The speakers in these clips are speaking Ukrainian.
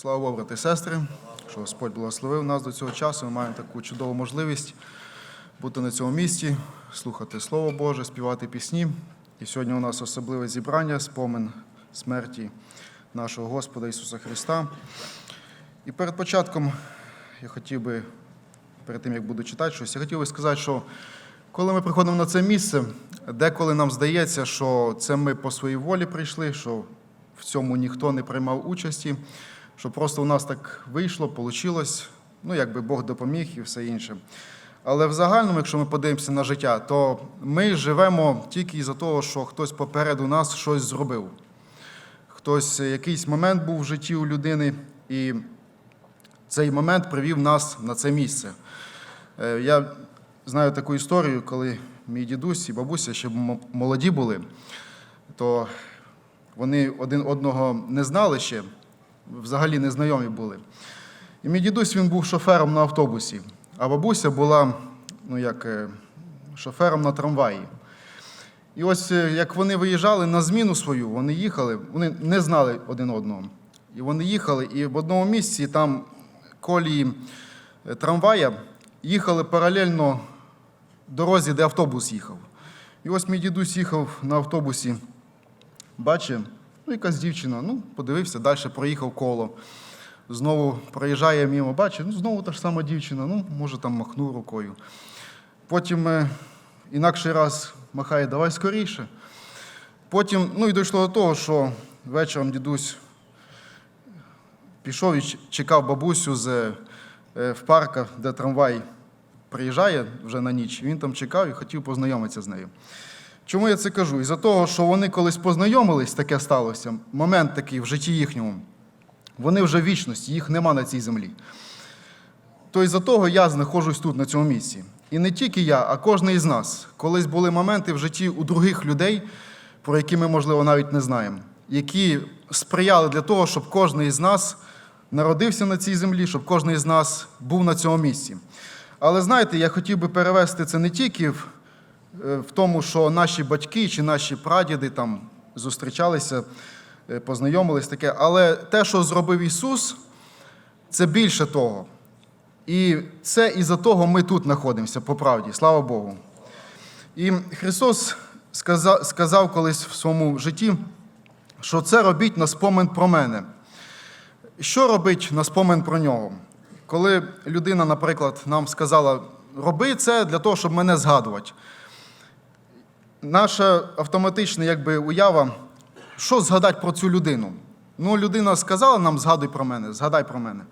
Слава Богу, брати і сестри, що Господь благословив нас до цього часу. Ми маємо таку чудову можливість бути на цьому місці, слухати Слово Боже, співати пісні. І сьогодні у нас особливе зібрання, спомин смерті нашого Господа Ісуса Христа. І перед початком я хотів би, перед тим як буду читати щось, я хотів би сказати, що коли ми приходимо на це місце, деколи нам здається, що це ми по своїй волі прийшли, що в цьому ніхто не приймав участі, що просто у нас так вийшло, вийшло, ну якби Бог допоміг і все інше. Але в загальному, якщо ми подивимося на життя, то ми живемо тільки із-за того, що хтось попереду нас щось зробив. Хтось якийсь момент був в житті у людини, і цей момент привів нас на це місце. Е, Я знаю таку історію, коли мій дідусь і бабуся ще молоді були, то вони один одного не знали ще, взагалі не знайомі були. І мій дідусь він був шофером на автобусі, а бабуся була ну, як, е, шофером на трамваї. І ось е, як вони виїжджали на зміну свою, вони їхали, вони не знали один одного. І вони їхали, і в одному місці там колії е, трамвая їхали паралельно дорозі, де автобус їхав. І ось мій дідусь їхав на автобусі, бачить, ну якась дівчина, ну, подивився, далі проїхав коло. Знову проїжджає мимо, бачить, ну знову та ж сама дівчина, ну, може там махну рукою. Потім е, інакший раз махає, давай скоріше. Потім, ну і дійшло до того, що вечором дідусь пішов і чекав бабусю з, е, в парках, де трамвай приїжджає вже на ніч. Він там чекав і хотів познайомитися з нею. Чому я це кажу? Із-за того, що вони колись познайомились, таке сталося, момент такий в житті їхньому. Вони вже в вічності, їх нема на цій землі. То із-за того я знаходжусь тут, на цьому місці. І не тільки я, а кожен із нас. Колись були моменти в житті у других людей, про які ми, можливо, навіть не знаємо, які сприяли для того, щоб кожен із нас народився на цій землі, щоб кожен із нас був на цьому місці. Але знаєте, я хотів би перевести це не тільки в, в тому, що наші батьки чи наші прадіди там зустрічалися, е, познайомились таке, але те, що зробив Ісус, це більше того. І це із-за того ми тут знаходимося, по правді, слава Богу. І Христос сказав колись в своєму житті, що це робіть на спомин про мене. Що робить на спомин про нього? Коли людина, наприклад, нам сказала, роби це для того, щоб мене згадувати. Наша автоматична якби, уява, що згадати про цю людину? Ну, людина сказала нам, згадуй про мене, згадай про мене.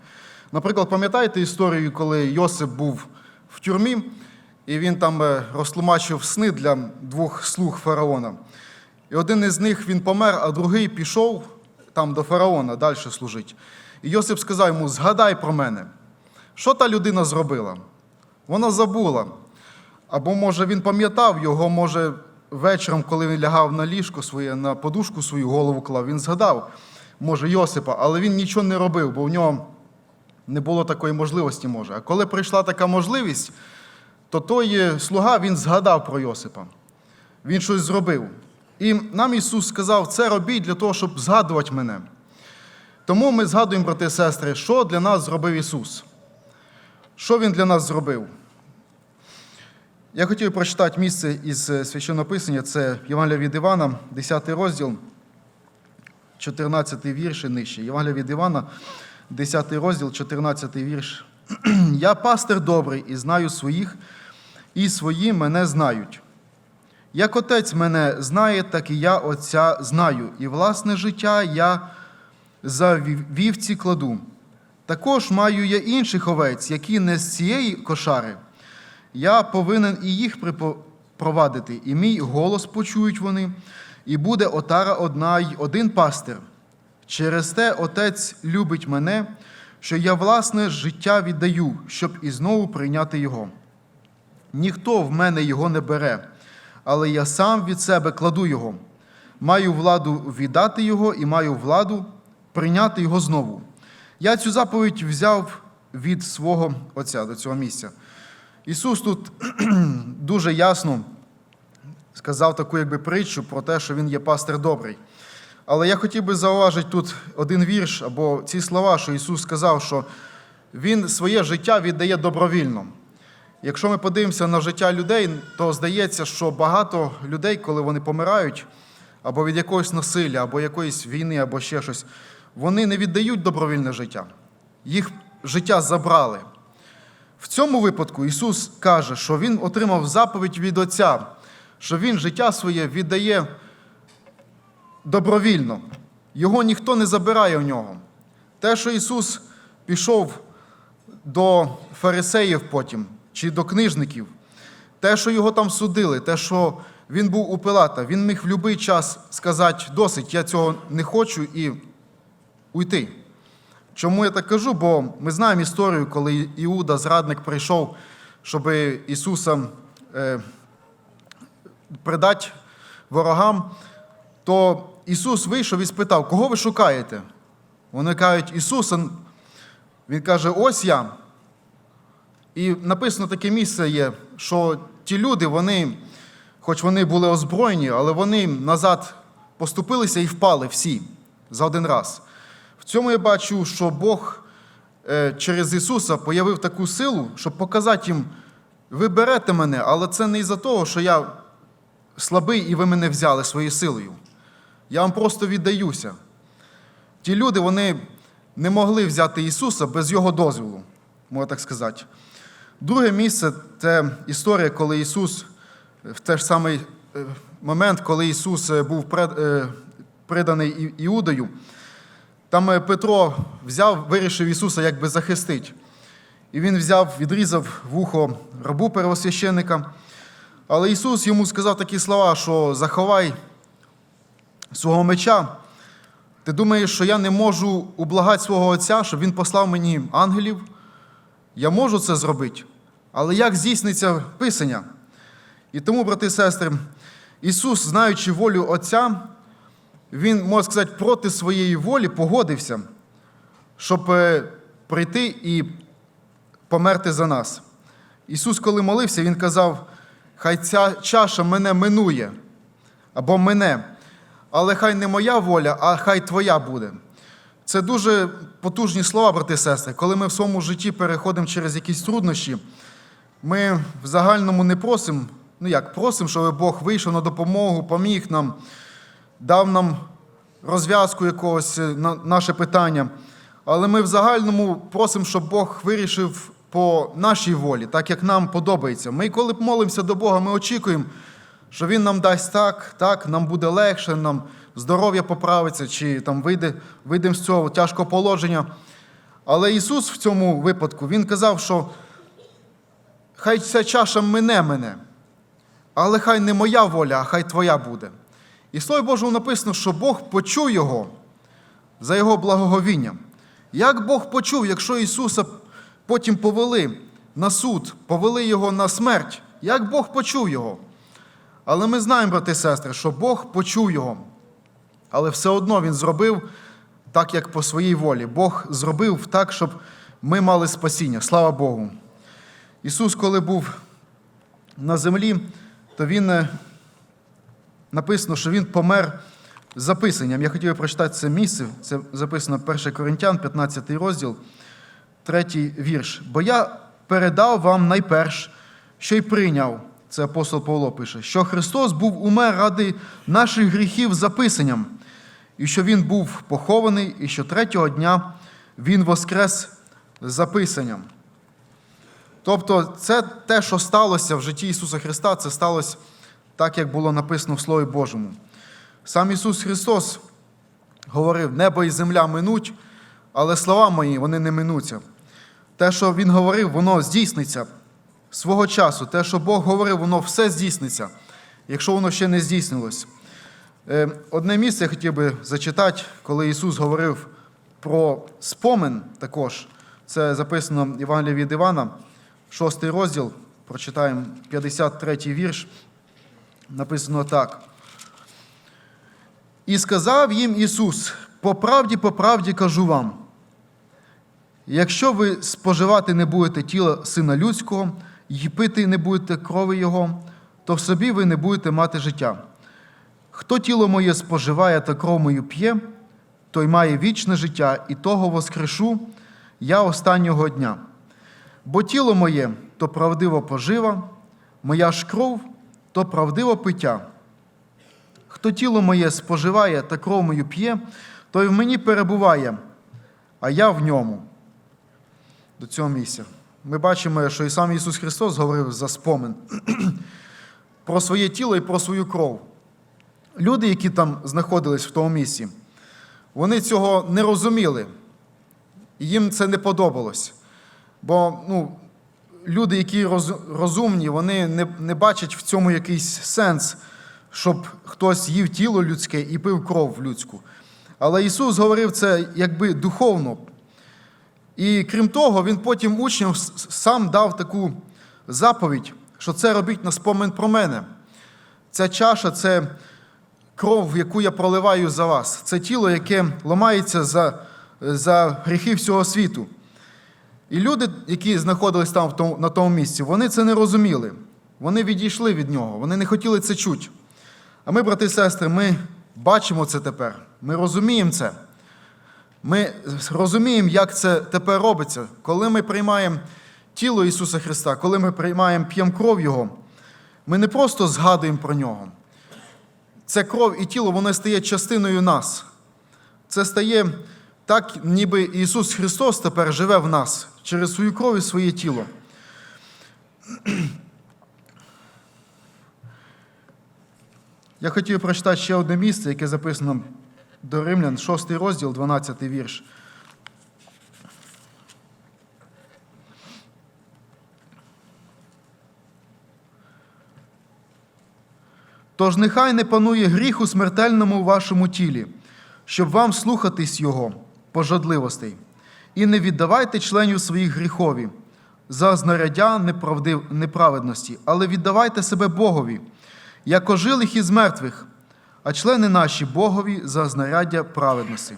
Наприклад, пам'ятаєте історію, коли Йосип був в тюрмі, і він там е, розтлумачив сни для двох слуг фараона. І один із них він помер, а другий пішов там до фараона далі служить. І Йосип сказав йому: згадай про мене. Що та людина зробила? Вона забула. Або, може, він пам'ятав його, може, вечором, коли він лягав на ліжко своє, на подушку свою голову клав, він згадав, може, Йосипа, але він нічого не робив, бо в нього не було такої можливості, може. А коли прийшла така можливість, то той е, слуга він згадав про Йосипа. Він щось зробив. І нам Ісус сказав, це робіть для того, щоб згадувати мене. Тому ми згадуємо, брати і сестри, що для нас зробив Ісус. Що Він для нас зробив? Я хотів прочитати місце із е, священного писання, це Євангелія від Івана, 10 розділ, 14 вірш і нижче. Євангелія від Івана, 10 розділ, 14 вірш. Я пастир добрий і знаю своїх, і свої мене знають. Як отець мене знає, так і я Отця знаю, і власне життя я за вівці кладу. Також маю я інших овець, які не з цієї кошари. Я повинен і їх припровадити, і мій голос почують вони, і буде отара одна й один пастир. Через те Отець любить мене, що я власне життя віддаю, щоб і знову прийняти його. Ніхто в мене його не бере, але я сам від себе кладу його. Маю владу віддати його і маю владу прийняти його знову. Я цю заповідь взяв від свого Отця до цього місця. Ісус тут дуже ясно сказав таку якби притчу про те, що Він є пастир добрий. Але я хотів би зауважити тут один вірш або ці слова, що Ісус сказав, що Він своє життя віддає добровільно. Якщо ми подивимося на життя людей, то здається, що багато людей, коли вони помирають, або від якогось насилля, або якоїсь війни, або ще щось, вони не віддають добровільне життя. Їх життя забрали. В цьому випадку Ісус каже, що Він отримав заповідь від Отця, що Він життя своє віддає добровільно. Його ніхто не забирає в нього. Те, що Ісус пішов до фарисеїв потім чи до книжників, те, що його там судили, те, що він був у Пилата, він міг в будь-який час сказати, досить, я цього не хочу і уйти. Чому я так кажу? Бо ми знаємо історію, коли Іуда, зрадник, прийшов, щоб Ісуса е, придати ворогам, то Ісус вийшов і спитав, кого ви шукаєте? Вони кажуть, Ісуса. Він каже, ось я. І написано таке місце є, що ті люди, вони, хоч вони були озброєні, але вони назад поступилися і впали всі за один раз. В цьому я бачу, що Бог е, через Ісуса появив таку силу, щоб показати їм, ви берете мене, але це не із-за того, що я слабий і ви мене взяли своєю силою. Я вам просто віддаюся. Ті люди, вони не могли взяти Ісуса без Його дозволу, можна так сказати. Друге місце це історія, коли Ісус, в той ж самий е, момент, коли Ісус е, був приданий Іудою, там е, Петро взяв, вирішив Ісуса якби захистити. І він взяв, відрізав вухо рабу первосвященника. Але Ісус йому сказав такі слова, що заховай свого меча. Ти думаєш, що я не можу ублагати свого Отця, щоб Він послав мені ангелів? Я можу це зробити. Але як здійсниться Писання? І тому, брати і сестри, Ісус, знаючи волю Отця, Він, можна сказати, проти своєї волі погодився, щоб е, прийти і померти за нас. Ісус, коли молився, Він казав, хай ця чаша мене минує або мене, але хай не моя воля, а хай Твоя буде. Це дуже потужні слова, брати і сестри. Коли ми в своєму житті переходимо через якісь труднощі, ми в загальному не просимо, ну як, просимо, щоб Бог вийшов на допомогу, поміг нам, дав нам розв'язку якогось е, на наше питання. Але ми в загальному просимо, щоб Бог вирішив по нашій волі, так як нам подобається. Ми, коли молимося до Бога, ми очікуємо, що Він нам дасть так, так, нам буде легше, нам здоров'я поправиться, чи там вийде, вийдемо з цього тяжкого положення. Але Ісус в цьому випадку Він казав, що хай ця чаша мине мене, але хай не моя воля, а хай Твоя буде. І в Слові Божому написано, що Бог почув його за його благоговінням. Як Бог почув, якщо Ісуса потім повели на суд, повели Його на смерть, як Бог почув його? Але ми знаємо, брати і сестри, що Бог почув його. Але все одно Він зробив так, як по своїй волі. Бог зробив так, щоб ми мали спасіння. Слава Богу. Ісус, коли був на землі, то Він е, написано, що Він помер записанням. Я хотів прочитати це місце. Це записано 1 Коринтян, 15 розділ, 3 вірш. Бо я передав вам найперш, що й прийняв. Це апостол Павло пише, що Христос був умер ради наших гріхів записанням, і що Він був похований, і що третього дня Він воскрес записанням. Тобто, це те, що сталося в житті Ісуса Христа, це сталося так, як було написано в Слові Божому. Сам Ісус Христос говорив: небо і земля минуть, але слова мої вони не минуться. Те, що Він говорив, воно здійсниться свого часу. Те, що Бог говорив, воно все здійсниться, якщо воно ще не здійснилось. Е, Одне місце я хотів би зачитати, коли Ісус говорив про спомин також. Це записано в Євангелії від Івана, 6 розділ, прочитаємо 53 вірш. Написано так. І сказав їм Ісус: по правді, по правді кажу вам, якщо ви споживати не будете тіла Сина Людського і пити не будете крови Його, то в собі ви не будете мати життя. Хто тіло моє споживає та кров мою п'є, той має вічне життя, і того воскрешу я останнього дня. Бо тіло моє то правдиво пожива, моя ж кров то правдиво пиття. Хто тіло моє споживає та кров мою п'є, той в мені перебуває, а я в ньому. До цього місця. Ми бачимо, що і сам Ісус Христос говорив за спомин про своє тіло і про свою кров. Люди, які там знаходились в тому місці, вони цього не розуміли, і їм це не подобалось. Бо ну, люди, які роз- розумні, вони не, не бачать в цьому якийсь сенс, щоб хтось їв тіло людське і пив кров людську. Але Ісус говорив це якби духовно. І крім того, Він потім учням сам дав таку заповідь, що це робіть на спомин про мене. Ця чаша це кров, яку я проливаю за вас. Це тіло, яке ламається за, за гріхи всього світу. І люди, які знаходились там на тому місці, вони це не розуміли. Вони відійшли від нього, вони не хотіли це чути. А ми, брати і сестри, ми бачимо це тепер. Ми розуміємо це. Ми розуміємо, як це тепер робиться. Коли ми приймаємо тіло Ісуса Христа, коли ми приймаємо п'ємо кров Його, ми не просто згадуємо про нього. Це кров і тіло, воно стає частиною нас. Це стає так, ніби Ісус Христос тепер живе в нас через свою кров і своє тіло. Я хотів прочитати ще одне місце, яке записано до Римлян, 6 розділ, 12 вірш. Тож нехай не панує гріх у смертельному вашому тілі, щоб вам слухатись Його пожадливостей, і не віддавайте членів своїх гріхові за знаряддя неправдив... неправедності, але віддавайте себе Богові, як ожилих із мертвих, а члени наші Богові за знаряддя праведності.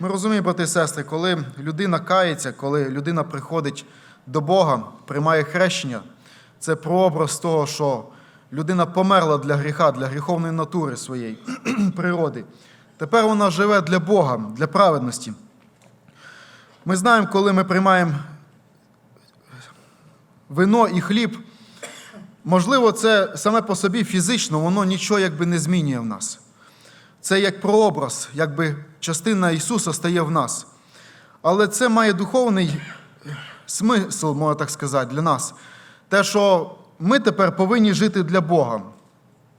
Ми розуміємо, брати і сестри, коли людина кається, коли людина приходить до Бога, приймає хрещення, це прообраз того, що людина померла для гріха, для гріховної натури своєї природи. Тепер вона живе для Бога, для праведності. Ми знаємо, коли ми приймаємо вино і хліб, можливо, це саме по собі фізично, воно нічого якби не змінює в нас. Це як прообраз, якби частина Ісуса стає в нас. Але це має духовний смисл, можна так сказати, для нас. Те, що ми тепер повинні жити для Бога.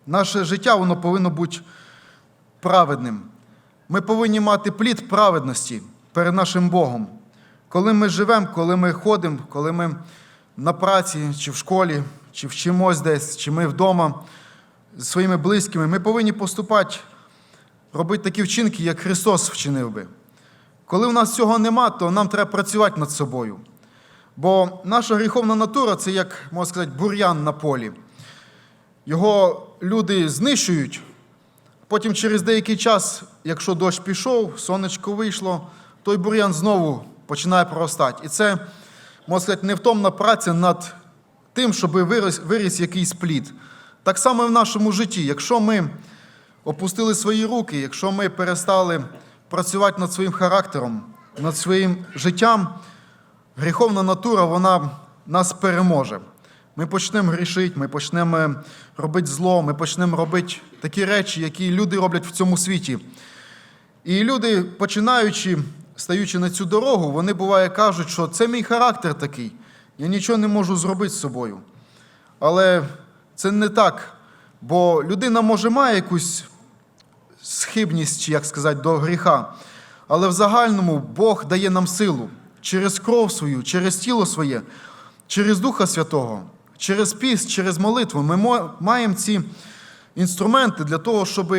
Наше життя воно повинно бути праведним. Ми повинні мати плід праведності перед нашим Богом. Коли ми живемо, коли ми ходимо, коли ми на праці, чи в школі, чи вчимось десь, чи ми вдома зі своїми близькими, ми повинні поступати, робити такі вчинки, як Христос вчинив би. Коли в нас цього нема, то нам треба працювати над собою. Бо наша гріховна натура це, як можна сказати, бур'ян на полі. Його люди знищують, потім через деякий час, якщо дощ пішов, сонечко вийшло, той бур'ян знову починає проростати. І це, можна сказати, невтомна праця над тим, щоб виріс, виріс якийсь плід. Так само і в нашому житті. Якщо ми опустили свої руки, якщо ми перестали працювати над своїм характером, над своїм життям, гріховна натура вона нас переможе. Ми почнемо грішити, ми почнемо робити зло, ми почнемо робити такі речі, які люди роблять в цьому світі. І люди, починаючи, стаючи на цю дорогу, вони буває кажуть, що це мій характер такий, я нічого не можу зробити з собою. Але це не так, бо людина може має якусь схибність, чи як сказати, до гріха. Але в загальному Бог дає нам силу через кров свою, через тіло своє, через Духа Святого, через піст, через молитву. Ми маємо ці інструменти для того, щоб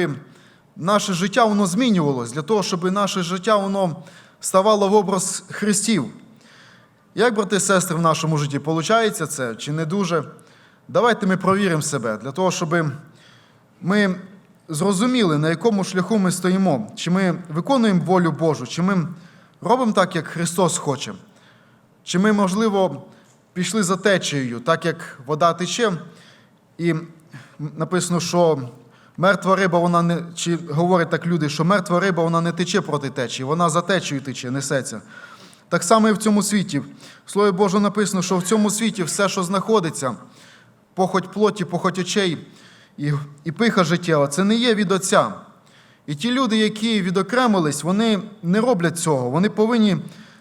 наше життя воно змінювалось, для того, щоб наше життя воно ставало в образ Христів. Як, брати і сестри, в нашому житті виходить це чи не дуже? Давайте ми провіримо себе для того, щоб ми зрозуміли, на якому шляху ми стоїмо, чи ми виконуємо волю Божу, чи ми робимо так, як Христос хоче, чи ми, можливо, пішли за течією, так як вода тече, і написано, що Мертва риба, вона не чи говорять так люди, що мертва риба вона не тече проти течії, вона за течією тече, несеться. Так само і в цьому світі. В Слові Божому написано, що в цьому світі все, що знаходиться, похоть плоті, похоть очей і, і пиха життєва, це не є від Отця. І ті люди, які відокремились, вони не роблять цього. Вони повинні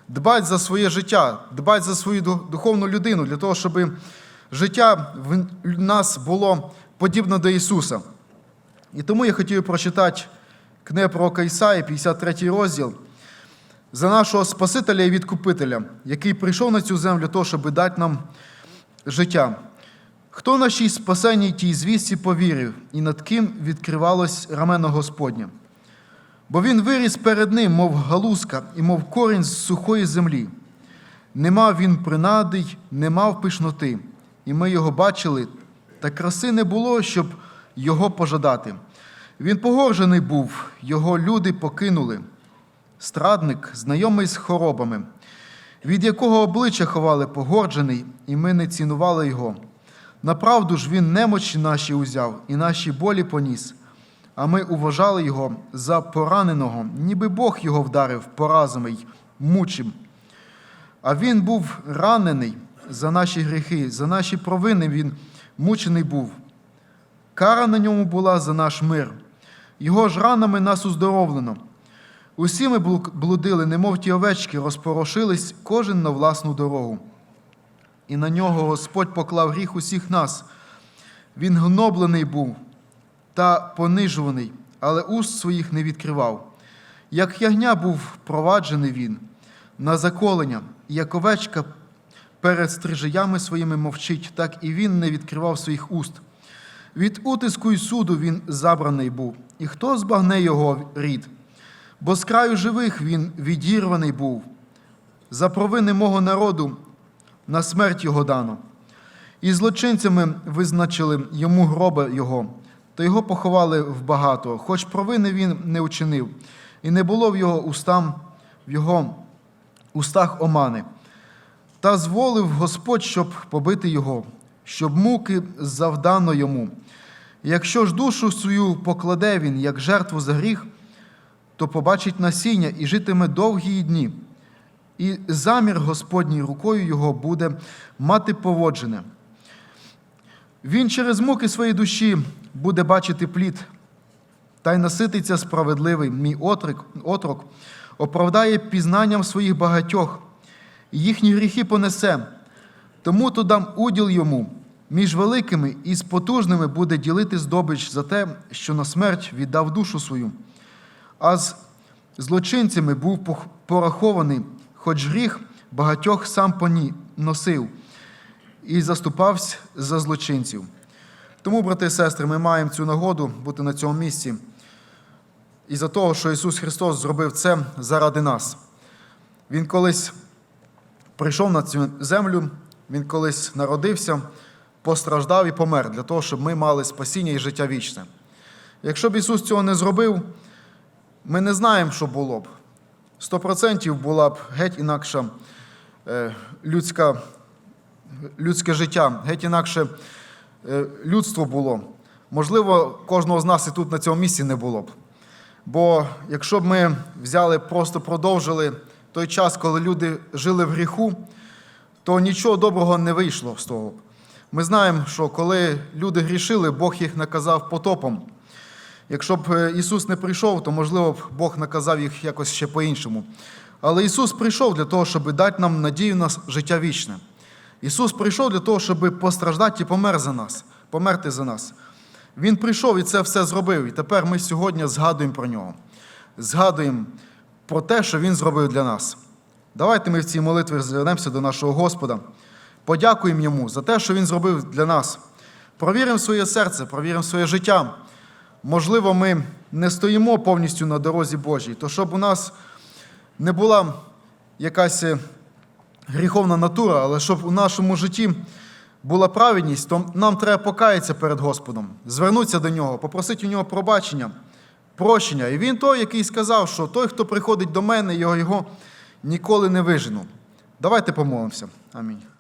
дбати за своє життя, дбати за свою духовну людину, для того, щоб життя в нас було подібне до Ісуса. І тому я хотів прочитати книгу пророка Ісаї, 53 розділ, за нашого Спасителя і Відкупителя, який прийшов на цю землю, того, щоб дати нам життя. Хто нашій спасенній тій звісті повірив, і над ким відкривалось рамено Господнє? Бо він виріс перед ним, мов галузка, і мов корінь з сухої землі. Не мав він принади, й не мав пишноти, і ми його бачили, та краси не було, щоб його пожадати. Він погоржений був, його люди покинули. Страдник, знайомий з хоробами, від якого обличчя ховали погорджений, і ми не цінували його. Направду ж він немочі наші узяв і наші болі поніс, а ми уважали його за пораненого, ніби Бог його вдарив поразами й мучив. А він був ранений за наші гріхи, за наші провини він мучений був. Кара на ньому була за наш мир. Його ж ранами нас уздоровлено. Усі ми блудили, немов ті овечки, розпорошились кожен на власну дорогу. І на нього Господь поклав гріх усіх нас. Він гноблений був та понижуваний, але уст своїх не відкривав. Як ягня був проваджений він на заколення, як овечка перед стрижаями своїми мовчить, так і він не відкривав своїх уст. Від утиску й суду він забраний був, і хто збагне його рід? Бо з краю живих він відірваний був. За провини мого народу на смерть його дано. І злочинцями визначили йому гроби його, та його поховали в багато, хоч провини він не учинив, і не було в його устам, в його устах омани. Та зволив Господь, щоб побити його, щоб муки завдано йому. Якщо ж душу свою покладе він, як жертву за гріх, то побачить насіння і житиме довгі дні. І замір Господній рукою його буде мати поводжене. Він через муки своєї душі буде бачити плід, та й насититься справедливий, мій отрик, отрок, оправдає пізнанням своїх багатьох, і їхні гріхи понесе. Тому то дам уділ йому, між великими і з потужними буде ділити здобич за те, що на смерть віддав душу свою. А з злочинцями був порахований, хоч гріх багатьох сам поні носив і заступався за злочинців. Тому, брати і сестри, ми маємо цю нагоду бути на цьому місці. І за того, що Ісус Христос зробив це заради нас. Він колись прийшов на цю землю, Він колись народився, постраждав і помер для того, щоб ми мали спасіння і життя вічне. Якщо б Ісус цього не зробив, ми не знаємо, що було б. Сто процентів була б геть інакша е, людська, людське життя, геть інакше е, людство було. Можливо, кожного з нас і тут на цьому місці не було б. Бо якщо б ми взяли, просто продовжили той час, коли люди жили в гріху, то нічого доброго не вийшло з того. Ми знаємо, що коли люди грішили, Бог їх наказав потопом. Якщо б е, Ісус не прийшов, то, можливо, б Бог наказав їх якось ще по-іншому. Але Ісус прийшов для того, щоб дати нам надію на життя вічне. Ісус прийшов для того, щоб постраждати і помер за нас, померти за нас. Він прийшов і це все зробив. І тепер ми сьогодні згадуємо про нього. Згадуємо про те, що Він зробив для нас. Давайте ми в цій молитві звернемося до нашого Господа. Подякуємо Йому за те, що Він зробив для нас. Провіримо своє серце, провіримо своє життя. Можливо, ми не стоїмо повністю на дорозі Божій, то щоб у нас не була якась е, гріховна натура, але щоб у нашому житті була праведність, то нам треба покаятися перед Господом, звернутися до нього, попросити у нього пробачення, прощення. І він той, який сказав, що той, хто приходить до мене, його, його ніколи не вижену. Давайте помолимося. Амінь.